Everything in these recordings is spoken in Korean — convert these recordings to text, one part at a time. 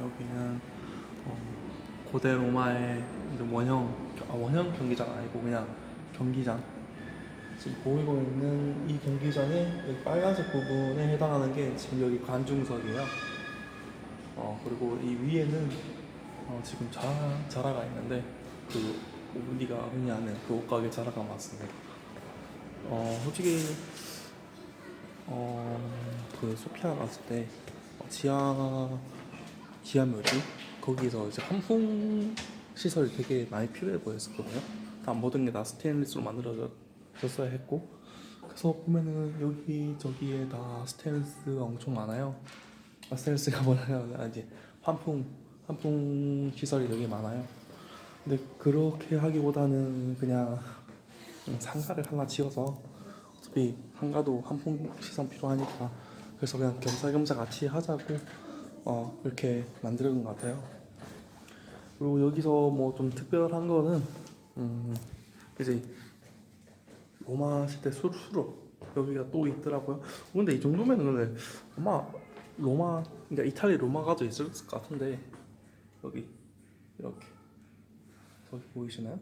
여기는 어, 고대 로마의 원형 아, 원형 경기장 아니고 그냥 경기장. 지금 보이고 있는 이 경기장의 빨간색 부분에 해당하는 게 지금 여기 관중석이에요. 어 그리고 이 위에는 어, 지금 자라 자라가 있는데 그 우리가 흔히 아는 그 옷가게 자라가 맞습니다. 어 솔직히 어 그 소피아 갔을 때 어, 지하 지하 묘지 거기서 이제 환풍 시설이 되게 많이 필요해 보였었거든요. 다 모든 게 다 스테인리스로 만들어졌어야 했고 그래서 보면은 여기 저기에 다 스테인리스가 엄청 많아요. 아, 스테인리스가 뭐냐면 이제 환풍 환풍 시설이 되게 많아요. 근데 그렇게 하기보다는 그냥 음, 상가를 하나 지어서 어차피 상가도 환풍 시설 필요하니까 그래서 그냥 겸사겸사 같이 하자고 어 이렇게 만드는 것 같아요. 그리고 여기서 뭐 좀 특별한 거는 음 이제 로마 시대 수- 수로 여기가 또 있더라고요. 근데 이 정도면은 아마 로마 그러니까 이탈리 로마가도 있을 것 같은데 여기 이렇게 저기 보이시나요?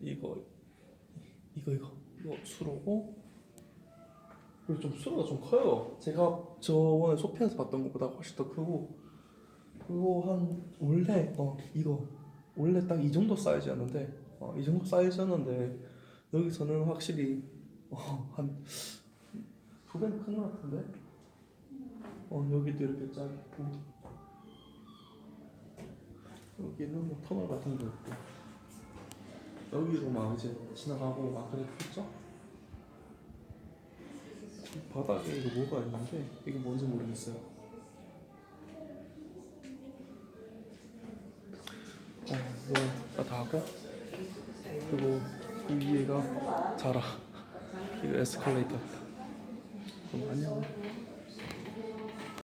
이거 이거 이거 이거 수로고 그리고 좀 수로가 좀 커요. 제가 저번에 소피아에서 봤던 것보다 훨씬 더 크고 그리고 한 원래 어 이거 원래 딱 이 정도 사이즈였는데 어, 이 정도 사이즈였는데 여기서는 확실히 어, 한두 배는 큰것 같은데 어 여기도 이렇게 작고 여기는 뭐 터널 같은 거 있고 여기로 막 이제 지나가고 막 그랬겠죠? 이 바닥에 이거 뭐가 있는데 이게 뭔지 모르겠어요. 어, 이거 다 하고 그리고 이 위에가 자라. 이거 에스컬레이터. 그럼 안녕